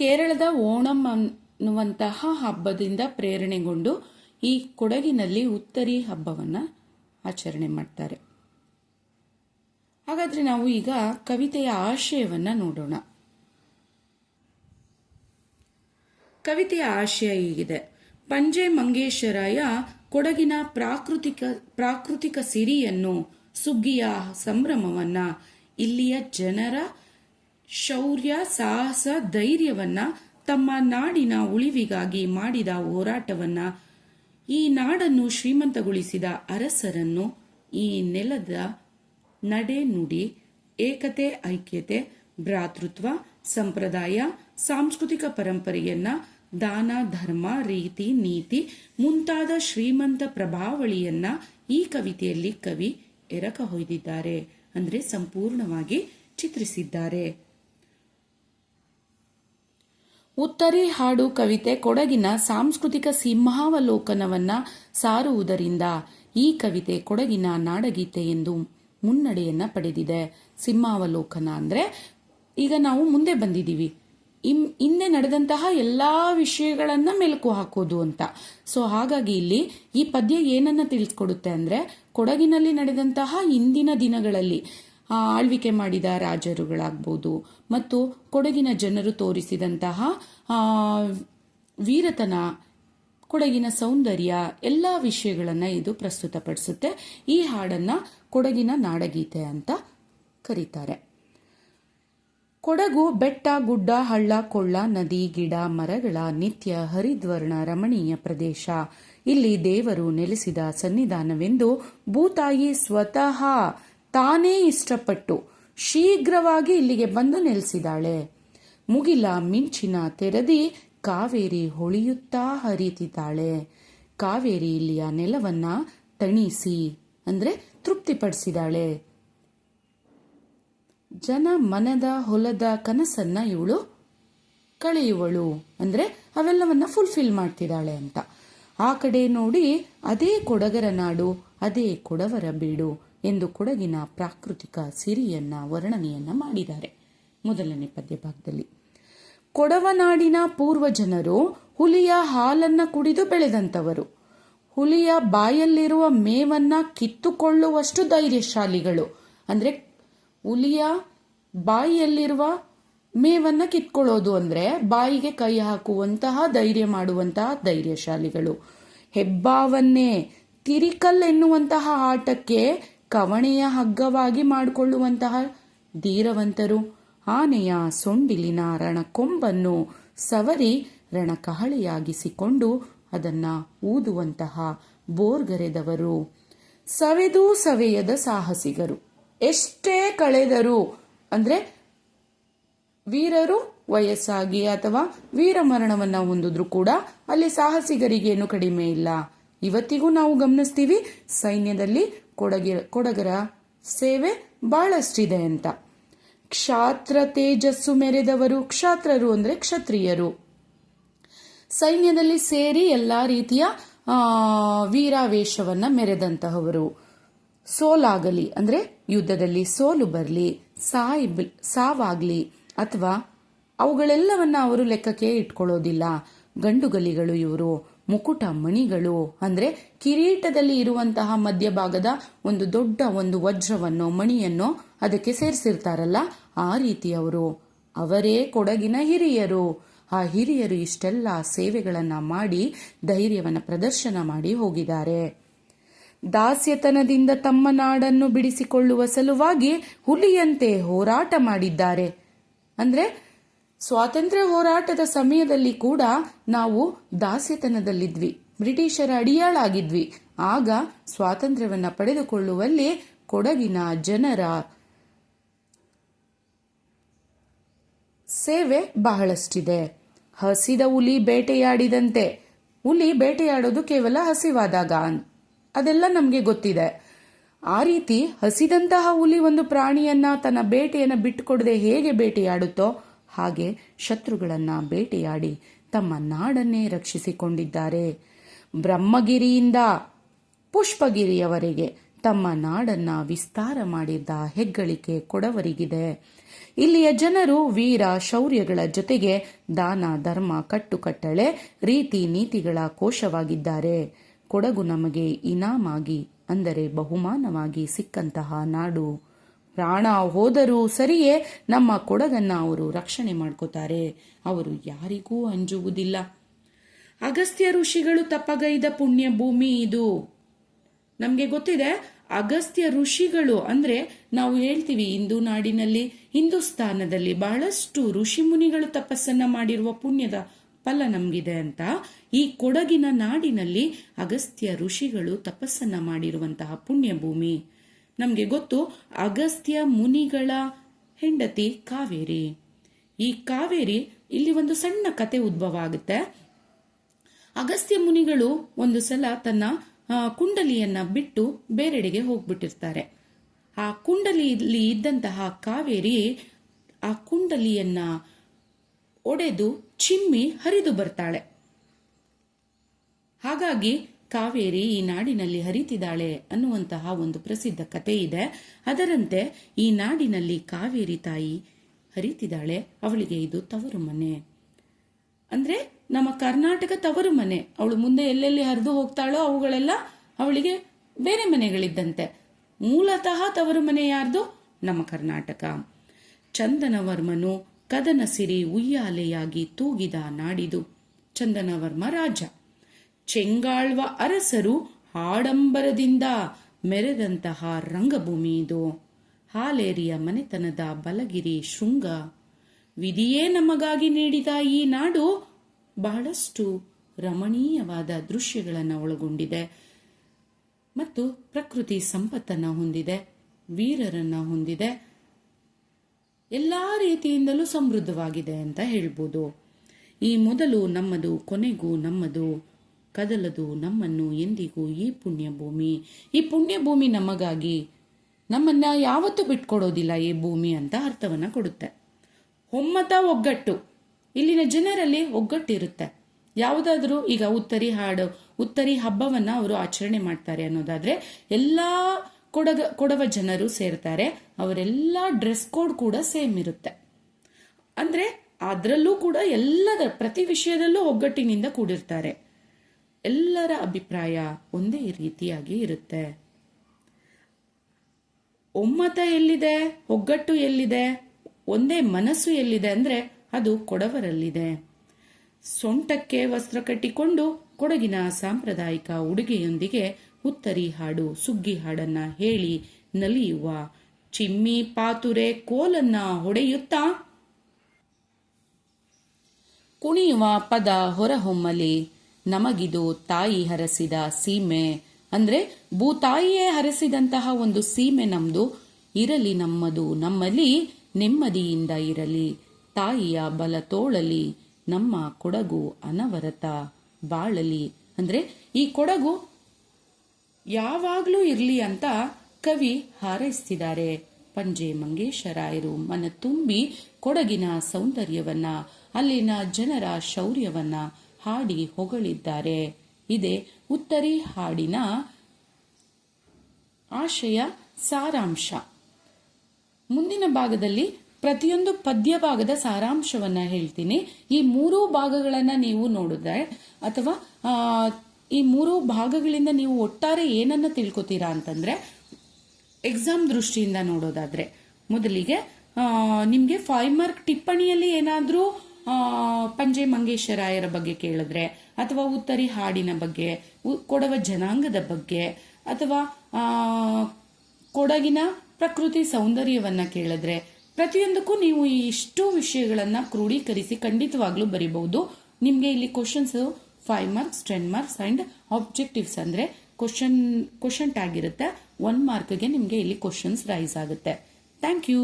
ಕೇರಳದ ಓಣಂ ಅನ್ನುವಂತಹ ಹಬ್ಬದಿಂದ ಪ್ರೇರಣೆಗೊಂಡು ಈ ಕೊಡಗಿನಲ್ಲಿ ಉತ್ತರಿ ಹಬ್ಬವನ್ನ ಆಚರಣೆ ಮಾಡ್ತಾರೆ. ಹಾಗಾದ್ರೆ ನಾವು ಈಗ ಕವಿತೆಯ ಆಶಯವನ್ನ ನೋಡೋಣ. ಕವಿತೆಯ ಆಶಯ ಹೀಗಿದೆ. ಪಂಜೆ ಮಂಗೇಶರಾಯ ಕೊಡಗಿನ ಪ್ರಾಕೃತಿಕ ಪ್ರಾಕೃತಿಕ ಸಿರಿಯನ್ನು ಸುಗ್ಗಿಯ ಸಂಭ್ರಮವನ್ನ ಇಲ್ಲಿಯ ಜನರ ಶೌರ್ಯ, ಸಾಹಸ, ಧೈರ್ಯವನ್ನ ತಮ್ಮ ನಾಡಿನ ಉಳಿವಿಗಾಗಿ ಮಾಡಿದ ಹೋರಾಟವನ್ನ ಈ ನಾಡನ್ನು ಶ್ರೀಮಂತಗೊಳಿಸಿದ ಅರಸರನ್ನು ಈ ನೆಲದ ನಡೆ ನುಡಿ, ಏಕತೆ, ಐಕ್ಯತೆ, ಭ್ರಾತೃತ್ವ, ಸಂಪ್ರದಾಯ, ಸಾಂಸ್ಕೃತಿಕ ಪರಂಪರೆಯನ್ನ ದಾನ, ಧರ್ಮ, ರೀತಿ, ನೀತಿ ಮುಂತಾದ ಶ್ರೀಮಂತ ಪ್ರಭಾವಳಿಯನ್ನ ಈ ಕವಿತೆಯಲ್ಲಿ ಕವಿ ಎರಕ ಹೊಯ್ದಿದ್ದಾರೆ. ಅಂದ್ರೆ ಸಂಪೂರ್ಣವಾಗಿ ಚಿತ್ರಿಸಿದ್ದಾರೆ. ಉತ್ತರಿ ಹಾಡು ಕವಿತೆ ಕೊಡಗಿನ ಸಾಂಸ್ಕೃತಿಕ ಸಿಂಹಾವಲೋಕನವನ್ನ ಸಾರುವುದರಿಂದ ಈ ಕವಿತೆ ಕೊಡಗಿನ ನಾಡಗೀತೆ ಎಂದು ಮುನ್ನಡೆಯನ್ನ ಪಡೆದಿದೆ. ಸಿಂಹಾವಲೋಕನ ಅಂದ್ರೆ ಈಗ ನಾವು ಮುಂದೆ ಬಂದಿದ್ದೀವಿ. ಹಿಂದೆ ನಡೆದಂತಹ ಎಲ್ಲಾ ವಿಷಯಗಳನ್ನ ಮೆಲುಕು ಹಾಕೋದು ಅಂತ. ಸೊ ಹಾಗಾಗಿ ಇಲ್ಲಿ ಈ ಪದ್ಯ ಏನನ್ನ ತಿಳಿಸ್ಕೊಡುತ್ತೆ ಅಂದ್ರೆ ಕೊಡಗಿನಲ್ಲಿ ನಡೆದಂತಹ ಇಂದಿನ ದಿನಗಳಲ್ಲಿ ಆಳ್ವಿಕೆ ಮಾಡಿದ ರಾಜರುಗಳಾಗ್ಬೋದು. ಮತ್ತು ಕೊಡಗಿನ ಜನರು ತೋರಿಸಿದಂತಹ ವೀರತನ, ಕೊಡಗಿನ ಸೌಂದರ್ಯ ಎಲ್ಲ ವಿಷಯಗಳನ್ನ ಇದು ಪ್ರಸ್ತುತಪಡಿಸುತ್ತೆ. ಈ ಹಾಡನ್ನ ಕೊಡಗಿನ ನಾಡಗೀತೆ ಅಂತ ಕರೀತಾರೆ. ಕೊಡಗು ಬೆಟ್ಟ, ಗುಡ್ಡ, ಹಳ್ಳ, ಕೊಳ್ಳ, ನದಿ, ಗಿಡ, ಮರಗಳ ನಿತ್ಯ ಹರಿದ್ವರ್ಣ ರಮಣೀಯ ಪ್ರದೇಶ. ಇಲ್ಲಿ ದೇವರು ನೆಲೆಸಿದ ಸನ್ನಿಧಾನವೆಂದು ಭೂತಾಯಿ ಸ್ವತಃ ತಾನೇ ಇಷ್ಟಪಟ್ಟು ಶೀಘ್ರವಾಗಿ ಇಲ್ಲಿಗೆ ಬಂದು ನೆಲೆಸಿದಾಳೆ ಮುಗಿಲ ಮಿಂಚಿನ ತೆರದಿ ಕಾವೇರಿ ಹೊಳೆಯುತ್ತಾ ಹರಿತಿದ್ದಾಳೆ ಕಾವೇರಿ ಇಲ್ಲಿಯ ನೆಲವನ್ನ ತಣಿಸಿ ಅಂದ್ರೆ ತೃಪ್ತಿಪಡಿಸಿದಾಳೆ ಜನ ಮನದ ಹೊಲದ ಕನಸನ್ನ ಇವಳು ಕಳೆಯುವಳು ಅಂದ್ರೆ ಅವೆಲ್ಲವನ್ನ ಫುಲ್ಫಿಲ್ ಮಾಡ್ತಿದ್ದಾಳೆ ಅಂತ. ಆ ಕಡೆ ನೋಡಿ ಅದೇ ಕೊಡಗರ ನಾಡು, ಅದೇ ಕೊಡವರ ಬೀಡು. ಎಂದು ಕೊಡಗಿನ ಪ್ರಾಕೃತಿಕ ಸಿರಿಯನ್ನ ವರ್ಣನೆಯನ್ನ ಮಾಡಿದ್ದಾರೆ. ಮೊದಲನೇ ಪದ್ಯ ಭಾಗದಲ್ಲಿ ಕೊಡವನಾಡಿನ ಪೂರ್ವಜನರು ಹುಲಿಯ ಹಾಲನ್ನ ಕುಡಿದು ಬೆಳೆದಂತವರು ಹುಲಿಯ ಬಾಯಲ್ಲಿರುವ ಮೇವನ್ನ ಕಿತ್ತುಕೊಳ್ಳುವಷ್ಟು ಧೈರ್ಯಶಾಲಿಗಳು. ಅಂದ್ರೆ ಹುಲಿಯ ಬಾಯಿಯಲ್ಲಿರುವ ಮೇವನ್ನ ಕಿತ್ಕೊಳ್ಳೋದು ಅಂದ್ರೆ ಬಾಯಿಗೆ ಕೈ ಹಾಕುವಂತಹ, ಧೈರ್ಯ ಮಾಡುವಂತಹ ಧೈರ್ಯಶಾಲಿಗಳು. ಹೆಬ್ಬಾವನ್ನೇ ತಿರಿಕಲ್ ಎನ್ನುವಂತಹ ಆಟಕ್ಕೆ ಕವಣೆಯ ಹಗ್ಗವಾಗಿ ಮಾಡಿಕೊಳ್ಳುವಂತಹ ಧೀರವಂತರು, ಆನೆಯ ಸೊಂಡಿಲಿನ ರಣಕೊಂಬನ್ನು ಸವರಿ ರಣಕಹಳೆಯಾಗಿಸಿಕೊಂಡು ಅದನ್ನ ಊದುವಂತಹ ಬೋರ್ಗರೆದವರು. ಸವೆದು ಸವೆಯದ ಸಾಹಸಿಗರು. ಎಷ್ಟೇ ಕಳೆದರು, ಅಂದ್ರೆ ವೀರರು ವಯಸ್ಸಾಗಿ ಅಥವಾ ವೀರ ಮರಣವನ್ನ ಹೊಂದಿದ್ರು ಕೂಡ ಅಲ್ಲಿ ಸಾಹಸಿಗರಿಗೇನು ಕಡಿಮೆ ಇಲ್ಲ. ಇವತ್ತಿಗೂ ನಾವು ಗಮನಿಸ್ತೀವಿ, ಸೈನ್ಯದಲ್ಲಿ ಕೊಡಗಿ ಕೊಡಗರ ಸೇವೆ ಬಹಳಷ್ಟಿದೆ ಅಂತ. ಕ್ಷಾತ್ರ ತೇಜಸ್ಸು ಮೆರೆದವರು ಕ್ಷಾತ್ರರು ಅಂದ್ರೆ ಕ್ಷತ್ರಿಯರು. ಸೈನ್ಯದಲ್ಲಿ ಸೇರಿ ಎಲ್ಲಾ ರೀತಿಯ ವೀರಾವೇಶವನ್ನು ಮೆರೆದಂತಹವರು. ಸೋಲಾಗಲಿ ಅಂದ್ರೆ ಯುದ್ಧದಲ್ಲಿ ಸೋಲು ಬರಲಿ, ಸಾಯ್ ಸಾವಾಗ್ಲಿ ಅಥವಾ ಅವುಗಳೆಲ್ಲವನ್ನ ಅವರು ಲೆಕ್ಕಕ್ಕೆ ಇಟ್ಕೊಳ್ಳೋದಿಲ್ಲ. ಗಂಡುಗಲಿಗಳು ಇವರು. ಮುಕುಟ ಮಣಿಗಳು ಅಂದ್ರೆ ಕಿರೀಟದಲ್ಲಿ ಇರುವಂತಹ ಮಧ್ಯಭಾಗದ ಒಂದು ದೊಡ್ಡ ಒಂದು ವಜ್ರವನ್ನು, ಮಣಿಯನ್ನು ಅದಕ್ಕೆ ಸೇರಿಸಿರ್ತಾರಲ್ಲ, ಆ ರೀತಿಯವರು. ಅವರೇ ಕೊಡಗಿನ ಹಿರಿಯರು. ಆ ಹಿರಿಯರು ಇಷ್ಟೆಲ್ಲ ಸೇವೆಗಳನ್ನ ಮಾಡಿ, ಧೈರ್ಯವನ್ನ ಪ್ರದರ್ಶನ ಮಾಡಿ ಹೋಗಿದ್ದಾರೆ. ದಾಸ್ಯತನದಿಂದ ತಮ್ಮ ನಾಡನ್ನು ಬಿಡಿಸಿಕೊಳ್ಳುವ ಸಲುವಾಗಿ ಹುಲಿಯಂತೆ ಹೋರಾಟ ಮಾಡಿದ್ದಾರೆ. ಅಂದ್ರೆ ಸ್ವಾತಂತ್ರ್ಯ ಹೋರಾಟದ ಸಮಯದಲ್ಲಿ ಕೂಡ ನಾವು ದಾಸ್ಯತನದಲ್ಲಿದ್ವಿ. ಬ್ರಿಟಿಷರ ಅಡಿಯಾಳಾಗಿದ್ವಿ. ಆಗ ಸ್ವಾತಂತ್ರ್ಯವನ್ನ ಪಡೆದುಕೊಳ್ಳುವಲ್ಲಿ ಕೊಡಗಿನ ಜನರ ಸೇವೆ ಬಹಳಷ್ಟಿದೆ. ಹಸಿದ ಹುಲಿ ಬೇಟೆಯಾಡಿದಂತೆ. ಹುಲಿ ಬೇಟೆಯಾಡೋದು ಕೇವಲ ಹಸಿವಾದಾಗ. ಅದೆಲ್ಲ ನಮಗೆ ಗೊತ್ತಿದೆ. ಆ ರೀತಿ ಹಸಿದಂತಹ ಹುಲಿ ಒಂದು ಪ್ರಾಣಿಯನ್ನ ತನ್ನ ಬೇಟೆಯನ್ನ ಬಿಟ್ಟುಕೊಡದೆ ಹೇಗೆ ಬೇಟೆಯಾಡುತ್ತೋ ಹಾಗೆ ಶತ್ರುಗಳನ್ನು ಬೇಟೆಯಾಡಿ ತಮ್ಮ ನಾಡನ್ನೇ ರಕ್ಷಿಸಿಕೊಂಡಿದ್ದಾರೆ. ಬ್ರಹ್ಮಗಿರಿಯಿಂದ ಪುಷ್ಪಗಿರಿಯವರೆಗೆ ತಮ್ಮ ನಾಡನ್ನ ವಿಸ್ತಾರ ಮಾಡಿದ್ದ ಹೆಗ್ಗಳಿಕೆ ಕೊಡವರಿಗಿದೆ. ಇಲ್ಲಿಯ ಜನರು ವೀರ ಶೌರ್ಯಗಳ ಜೊತೆಗೆ ದಾನ, ಧರ್ಮ, ಕಟ್ಟುಕಟ್ಟಳೆ, ರೀತಿ ನೀತಿಗಳ ಕೋಶವಾಗಿದ್ದಾರೆ. ಕೊಡಗು ನಮಗೆ ಇನಾಮಾಗಿ, ಅಂದರೆ ಬಹುಮಾನವಾಗಿ ಸಿಕ್ಕಂತಹ ನಾಡು. ಪ್ರಾಣ ಹೋದರೂ ಸರಿಯೇ ನಮ್ಮ ಕೊಡಗನ್ನು ಅವರು ರಕ್ಷಣೆ ಮಾಡ್ಕೋತಾರೆ. ಅವರು ಯಾರಿಗೂ ಅಂಜುವುದಿಲ್ಲ. ಅಗಸ್ತ್ಯ ಋಷಿಗಳು ತಪ್ಪಗೈದ ಪುಣ್ಯ ಭೂಮಿ ಇದು. ನಮಗೆ ಗೊತ್ತಿದೆ, ಅಗಸ್ತ್ಯ ಋಷಿಗಳು ಅಂದ್ರೆ ನಾವು ಹೇಳ್ತೀವಿ ಹಿಂದೂ ನಾಡಿನಲ್ಲಿ, ಹಿಂದೂಸ್ತಾನದಲ್ಲಿ ಬಹಳಷ್ಟು ಋಷಿ ಮುನಿಗಳು ತಪಸ್ಸನ್ನ ಮಾಡಿರುವ ಪುಣ್ಯದ ಫಲ ನಮಗಿದೆ ಅಂತ. ಈ ಕೊಡಗಿನ ನಾಡಿನಲ್ಲಿ ಅಗಸ್ತ್ಯ ಋಷಿಗಳು ತಪಸ್ಸನ್ನ ಮಾಡಿರುವಂತಹ ಪುಣ್ಯ ಭೂಮಿ. ನಮಗೆ ಗೊತ್ತು, ಅಗಸ್ತ್ಯ ಮುನಿಗಳ ಹೆಂಡತಿ ಕಾವೇರಿ. ಈ ಕಾವೇರಿ ಇಲ್ಲಿ ಒಂದು ಸಣ್ಣ ಕತೆ ಉದ್ಭವ ಆಗುತ್ತೆ. ಅಗಸ್ತ್ಯ ಮುನಿಗಳು ಒಂದು ಸಲ ತನ್ನ ಕುಂಡಲಿಯನ್ನ ಬಿಟ್ಟು ಬೇರೆಡೆಗೆ ಹೋಗ್ಬಿಟ್ಟಿರ್ತಾರೆ. ಆ ಕುಂಡಲಿಯಲ್ಲಿ ಇದ್ದಂತಹ ಕಾವೇರಿ ಆ ಕುಂಡಲಿಯನ್ನ ಒಡೆದು ಚಿಮ್ಮಿ ಹರಿದು ಬರ್ತಾಳೆ. ಹಾಗಾಗಿ ಕಾವೇರಿ ಈ ನಾಡಿನಲ್ಲಿ ಹರಿತಿದ್ದಾಳೆ ಅನ್ನುವಂತಹ ಒಂದು ಪ್ರಸಿದ್ಧ ಕತೆ ಇದೆ. ಅದರಂತೆ ಈ ನಾಡಿನಲ್ಲಿ ಕಾವೇರಿ ತಾಯಿ ಹರಿತಿದ್ದಾಳೆ, ಅವಳಿಗೆ ಇದು ತವರು ಮನೆ. ಅಂದ್ರೆ ನಮ್ಮ ಕರ್ನಾಟಕ ತವರು ಮನೆ. ಅವಳು ಮುಂದೆ ಎಲ್ಲೆಲ್ಲಿ ಹರಿದು ಹೋಗ್ತಾಳೋ ಅವುಗಳೆಲ್ಲ ಅವಳಿಗೆ ಬೇರೆ ಮನೆಗಳಿದ್ದಂತೆ. ಮೂಲತಃ ತವರು ಮನೆ ಯಾರ್ದು? ನಮ್ಮ ಕರ್ನಾಟಕ. ಚಂದನವರ್ಮನು ಕದನ ಸಿರಿ ಉಯ್ಯಾಲೆಯಾಗಿ ತೂಗಿದ ನಾಡಿದು. ಚಂದನವರ್ಮ ರಾಜ. ಚೆಂಗಾಳ್ವ ಅರಸರು ಆಡಂಬರದಿಂದ ಮೆರೆದಂತಹ ರಂಗಭೂಮಿ ಇದು. ಹಾಲೇರಿಯ ಮನೆತನದ ಬಲಗಿರಿ ಶೃಂಗ. ವಿಧಿಯೇ ನಮಗಾಗಿ ನೀಡಿದ ಈ ನಾಡು ಬಹಳಷ್ಟು ರಮಣೀಯವಾದ ದೃಶ್ಯಗಳನ್ನು ಒಳಗೊಂಡಿದೆ. ಮತ್ತು ಪ್ರಕೃತಿ ಸಂಪತ್ತನ್ನು ಹೊಂದಿದೆ, ವೀರರನ್ನ ಹೊಂದಿದೆ. ಎಲ್ಲ ರೀತಿಯಿಂದಲೂ ಸಮೃದ್ಧವಾಗಿದೆ ಅಂತ ಹೇಳ್ಬೋದು. ಈ ಮೊದಲು ನಮ್ಮದು ಕೊನೆಗೂ ನಮ್ಮದು ಕದಲದು ನಮ್ಮನ್ನು ಎಂದಿಗೂ ಈ ಪುಣ್ಯ ಭೂಮಿ ಈ ಪುಣ್ಯ ಭೂಮಿ ನಮಗಾಗಿ. ನಮ್ಮನ್ನ ಯಾವತ್ತೂ ಬಿಟ್ಕೊಡೋದಿಲ್ಲ ಈ ಭೂಮಿ ಅಂತ ಅರ್ಥವನ್ನ ಕೊಡುತ್ತೆ. ಒಮ್ಮತ ಒಗ್ಗಟ್ಟು. ಇಲ್ಲಿನ ಜನರಲ್ಲಿ ಒಗ್ಗಟ್ಟಿರುತ್ತೆ. ಯಾವುದಾದ್ರೂ ಈಗ ಉತ್ತರಿ ಹಾಡು, ಉತ್ತರಿ ಹಬ್ಬವನ್ನ ಅವರು ಆಚರಣೆ ಮಾಡ್ತಾರೆ ಅನ್ನೋದಾದ್ರೆ ಎಲ್ಲ ಕೊಡಗ, ಕೊಡವ ಜನರು ಸೇರ್ತಾರೆ. ಅವರೆಲ್ಲ ಡ್ರೆಸ್ ಕೋಡ್ ಕೂಡ ಸೇಮ್ ಇರುತ್ತೆ. ಅಂದ್ರೆ ಅದರಲ್ಲೂ ಕೂಡ ಎಲ್ಲದ, ಪ್ರತಿ ವಿಷಯದಲ್ಲೂ ಒಗ್ಗಟ್ಟಿನಿಂದ ಕೂಡಿರ್ತಾರೆ. ಎಲ್ಲರ ಅಭಿಪ್ರಾಯ ಒಂದೇ ರೀತಿಯಾಗಿ ಇರುತ್ತೆ. ಒಮ್ಮತ ಎಲ್ಲಿದೆ, ಒಗ್ಗಟ್ಟು ಎಲ್ಲಿದೆ, ಒಂದೇ ಮನಸ್ಸು ಎಲ್ಲಿದೆ ಅಂದ್ರೆ ಅದು ಕೊಡವರಲ್ಲಿದೆ. ಸೊಂಟಕ್ಕೆ ವಸ್ತ್ರ ಕಟ್ಟಿಕೊಂಡು ಕೊಡಗಿನ ಸಾಂಪ್ರದಾಯಿಕ ಉಡುಗೆಯೊಂದಿಗೆ ಉತ್ತರಿ ಹಾಡು, ಸುಗ್ಗಿ ಹಾಡನ್ನ ಹೇಳಿ ನಲಿಯುವ ಚಿಮ್ಮಿ ಪಾತುರೆ ಕೋಲನ್ನ ಹೊಡೆಯುತ್ತಾ? ಕುಣಿಯುವ ಪದ ಹೊರಹೊಮ್ಮಲಿ ನಮಗಿದು ತಾಯಿ ಹರಸಿದ ಸೀಮೆ. ಅಂದ್ರೆ ಭೂತಾಯಿಯೇ ಹರಸಿದಂತಹ ಒಂದು ಸೀಮೆ ನಮ್ದು. ಇರಲಿ ನಮ್ಮದು, ನಮ್ಮಲ್ಲಿ ನೆಮ್ಮದಿಯಿಂದ ಇರಲಿ. ತಾಯಿಯ ಬಲ ತೋಳಲಿ, ನಮ್ಮ ಕೊಡಗು ಅನವರತ ಬಾಳಲಿ. ಅಂದ್ರೆ ಈ ಕೊಡಗು ಯಾವಾಗ್ಲೂ ಇರಲಿ ಅಂತ ಕವಿ ಹಾರೈಸ್ತಿದ್ದಾರೆ. ಪಂಜೆ ಮಂಗೇಶರಾಯರು ಮನ ತುಂಬಿ ಕೊಡಗಿನ ಸೌಂದರ್ಯವನ್ನ, ಅಲ್ಲಿನ ಜನರ ಶೌರ್ಯವನ್ನ ಹಾಡಿ ಹೊಗಳಿದ್ದಾರೆ. ಇದೇ ಉತ್ತರಿ ಹಾಡಿನ ಆಶಯ ಸಾರಾಂಶ. ಮುಂದಿನ ಭಾಗದಲ್ಲಿ ಪ್ರತಿಯೊಂದು ಪದ್ಯ ಭಾಗದ ಸಾರಾಂಶವನ್ನ ಹೇಳ್ತೀನಿ. ಈ ಮೂರೂ ಭಾಗಗಳನ್ನ ನೀವು ನೋಡಿದ್ರೆ ಅಥವಾ ಈ ಮೂರು ಭಾಗಗಳಿಂದ ನೀವು ಒಟ್ಟಾರೆ ಏನನ್ನ ತಿಳ್ಕೊತೀರಾ ಅಂತಂದ್ರೆ ಎಕ್ಸಾಮ್ ದೃಷ್ಟಿಯಿಂದ ನೋಡೋದಾದ್ರೆ, ಮೊದಲಿಗೆ ನಿಮಗೆ ಫೈವ್ ಮಾರ್ಕ್ ಟಿಪ್ಪಣಿಯಲ್ಲಿ ಏನಾದ್ರೂ ಪಂಜೆ ಮಂಗೇಶರಾಯರ ಬಗ್ಗೆ ಕೇಳಿದ್ರೆ, ಅಥವಾ ಉತ್ತರಿ ಹಾಡಿನ ಬಗ್ಗೆ ಕೊಡವ ಜನಾಂಗದ ಬಗ್ಗೆ, ಅಥವಾ ಕೊಡಗಿನ ಪ್ರಕೃತಿ ಸೌಂದರ್ಯವನ್ನ ಕೇಳಿದ್ರೆ, ಪ್ರತಿಯೊಂದಕ್ಕೂ ನೀವು ಇಷ್ಟು ವಿಷಯಗಳನ್ನ ಕ್ರೋಢೀಕರಿಸಿ ಖಂಡಿತವಾಗ್ಲೂ ಬರಿಬಹುದು. ನಿಮ್ಗೆ ಇಲ್ಲಿ questions five marks ten marks and objectives ಅಂದ್ರೆ ಕ್ವಶನ್ ಕ್ವಶನ್ ಆಗಿರುತ್ತೆ. ಒನ್ ಮಾರ್ಕ್ಗೆ ನಿಮ್ಗೆ ಇಲ್ಲಿ ಕ್ವಶನ್ಸ್ ರೈಸ್ ಆಗುತ್ತೆ. Thank you